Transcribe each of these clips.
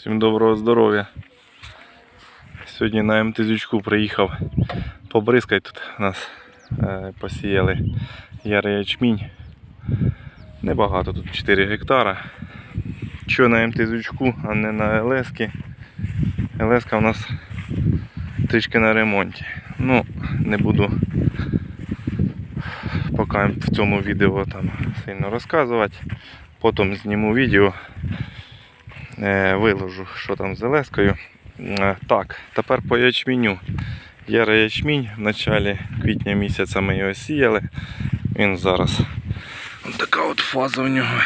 Всім доброго здоров'я. Сьогодні на МТЗючку приїхав побризкай тут нас е, посіяли ярий ячмінь. Небагато тут 4 гектара. Що на МТЗючку, а не на ЛСки. ЛСка у нас трішки на ремонті. Ну, не буду поки в цьому відео там сильно розказувати. Потім зніму відео виложу, що там з Елескою. Е, Так, тепер по ячменю. Ярий ячмінь в началі квітня місяця ми його сіяли. Він зараз така от фаза у нього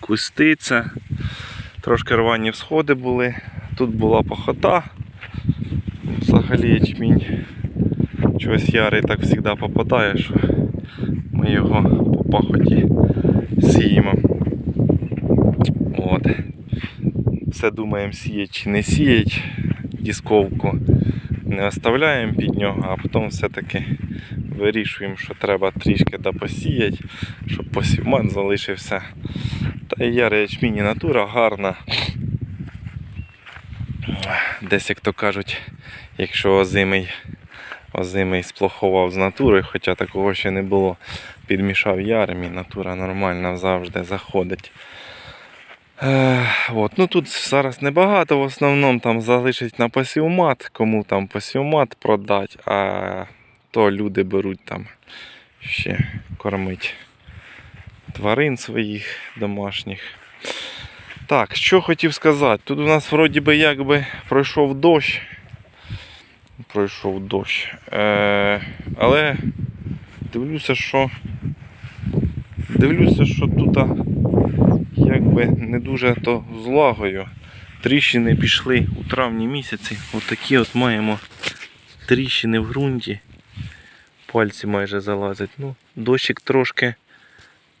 куститься. Трошки рвані всходи були. Тут була похота. Взагалі ячмінь. Чогось ярий так завжди попадає, що ми його по пахоті сіємо. От. Все думаємо сіять чи не сіять. Дісковку не оставляємо під нього, а потім все-таки вирішуємо, що треба трішки допосіяти, щоб посівмат залишився. Та і яра ячміні натура гарна. Десь, як то кажуть, якщо озимий, озимий сплоховав з натурою, хоча такого ще не було, підмішав ярмі, натура нормальна завжди заходить. Е, от. Ну тут зараз небагато, в основному там залишить на посівмат, кому там посівмат продать, а то люди беруть там ще кормить тварин своїх домашніх. Так, що хотів сказати. Тут у нас вроді би якби пройшов дощ. Пройшов дощ. Е, але дивлюся, що дивлюся, що тут якби не дуже то з влагою. Тріщини пішли у травні місяці. Отакі от маємо тріщини в ґрунті. Пальці майже залазять. Ну, дощик трошки,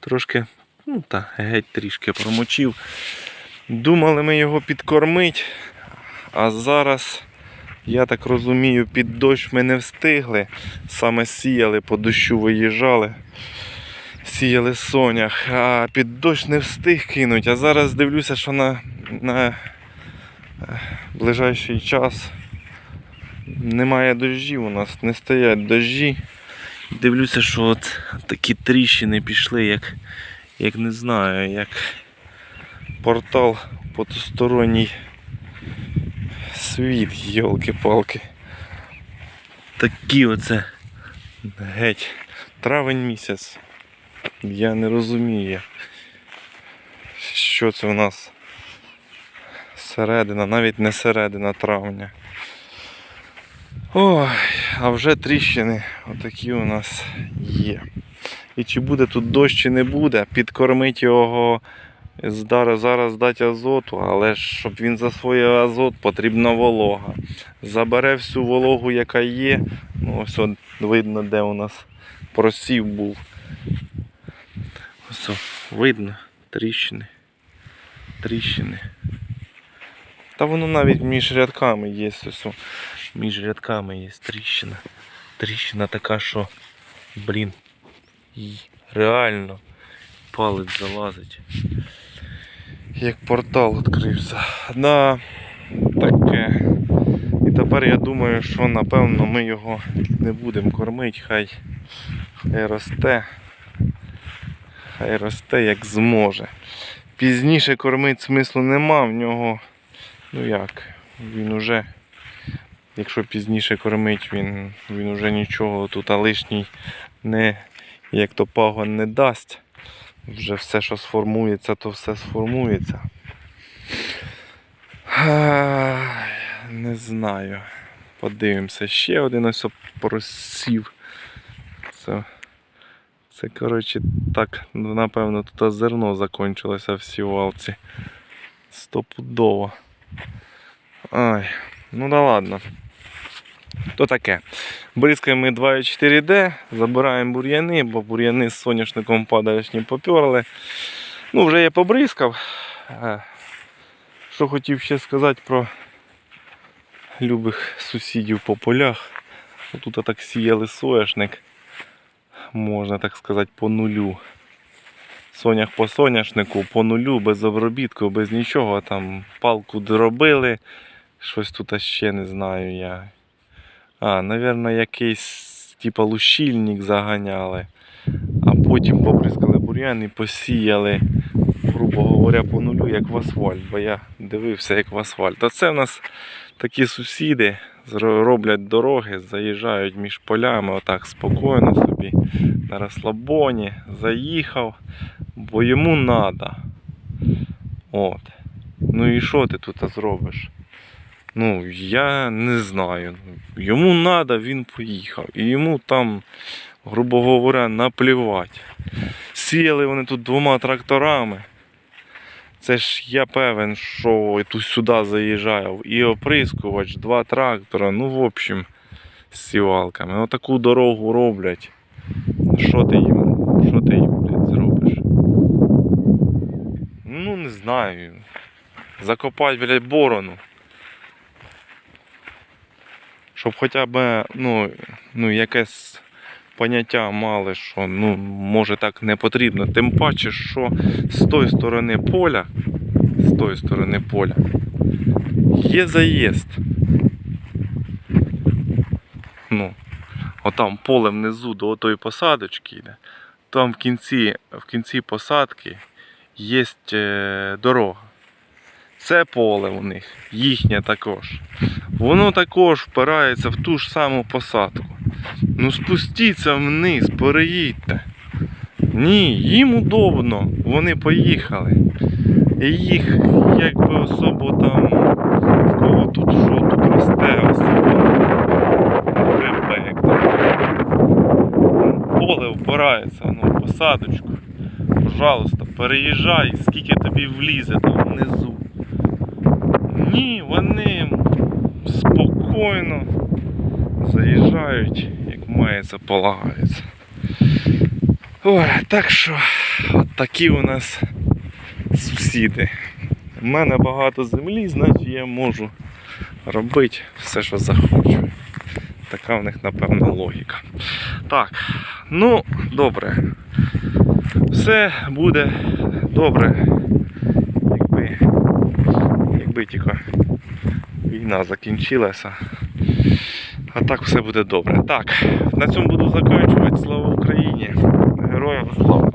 трошки, ну та геть трішки промочив. Думали ми його підкормити, а зараз, я так розумію, під дощ ми не встигли. Саме сіяли, по дощу виїжджали сіяли сонях, а під дощ не встиг кинуть. А зараз дивлюся, що на, на е, ближайший час немає дощів у нас, не стоять дощі. Дивлюся, що от такі тріщини пішли, як, як не знаю, як портал потусторонній світ, йолки-палки. Такі оце геть. Травень місяць. Я не розумію, що це у нас середина, навіть не середина травня. Ой, а вже тріщини отакі у нас є. І чи буде тут дощ, чи не буде, підкормить його зараз дати азоту, але щоб він засвоїв азот, потрібна волога. Забере всю вологу, яка є. Ну, ось от видно, де у нас просів був. Ось, видно тріщини. Тріщини. Та воно навіть між рядками є. Ось, між рядками є тріщина. Тріщина така, що, блін, реально палець залазить. Як портал відкрився. Да, таке. І тепер я думаю, що напевно ми його не будемо кормити, хай, росте хай росте як зможе. Пізніше кормити смислу нема, в нього, ну як, він уже, якщо пізніше кормить, він, він уже нічого тут а лишній не, як то пагон не дасть. Вже все, що сформується, то все сформується. Не знаю. Подивимося. Ще один ось просів. Це це, коротше, так, ну, напевно, тут зерно закончилося в сівалці. Стопудово. Ай, ну да ладно. То таке. Бризкаємо ми 2,4D, забираємо бур'яни, бо бур'яни з соняшником падаючні поперли. Ну, вже я побризкав. Е, Що хотів ще сказати про любих сусідів по полях. Тут так сіяли соняшник можна так сказати, по нулю. Сонях по соняшнику, по нулю, без обробітку, без нічого. Там палку доробили. Щось тут ще не знаю я. А, напевно, якийсь типа лущильник заганяли. А потім поприскали бур'ян і посіяли, грубо говоря, по нулю, як в асфальт, бо я дивився, як в асфальт. А це в нас такі сусіди роблять дороги, заїжджають між полями, отак спокійно собі на розслабоні, заїхав, бо йому надо. От. Ну і що ти тут зробиш? Ну, я не знаю. Йому надо, він поїхав. І йому там, грубо говоря, наплівати. Сіяли вони тут двома тракторами. Це ж я певен, що тут сюди заїжджає і оприскувач, два трактора. Ну, в общем, з сівалками. Отаку дорогу роблять. Що ти їм, що ти їм, блядь, зробиш? Ну, не знаю. Закопати, блядь, борону. Щоб хоча б, ну, ну, якесь поняття мали, що ну, може так не потрібно. Тим паче, що з тої сторони поля, з тої сторони поля, є заїзд. Ну, отам поле внизу до отої посадочки йде. Там в кінці, в кінці посадки є е, дорога. Це поле у них, їхнє також. Воно також впирається в ту ж саму посадку. Ну спустіться вниз, переїдьте. Ні, їм удобно, вони поїхали. І їх якби особо там, в кого тут що тут росте, особо не гребе, як там. Поле впирається, ну, посадочку. Пожалуйста, переїжджай, скільки тобі влізе там внизу. Ні, вони спокійно заїжджають, як мається, полагається. Ой, так що, от такі у нас сусіди. У мене багато землі, значить я можу робити все, що захочу. Така в них, напевно, логіка. Так, ну, добре. Все буде добре, якби, якби тільки війна закінчилася. А так все буде добре. Так, на цьому буду закінчувати. Слава Україні! Героям слава!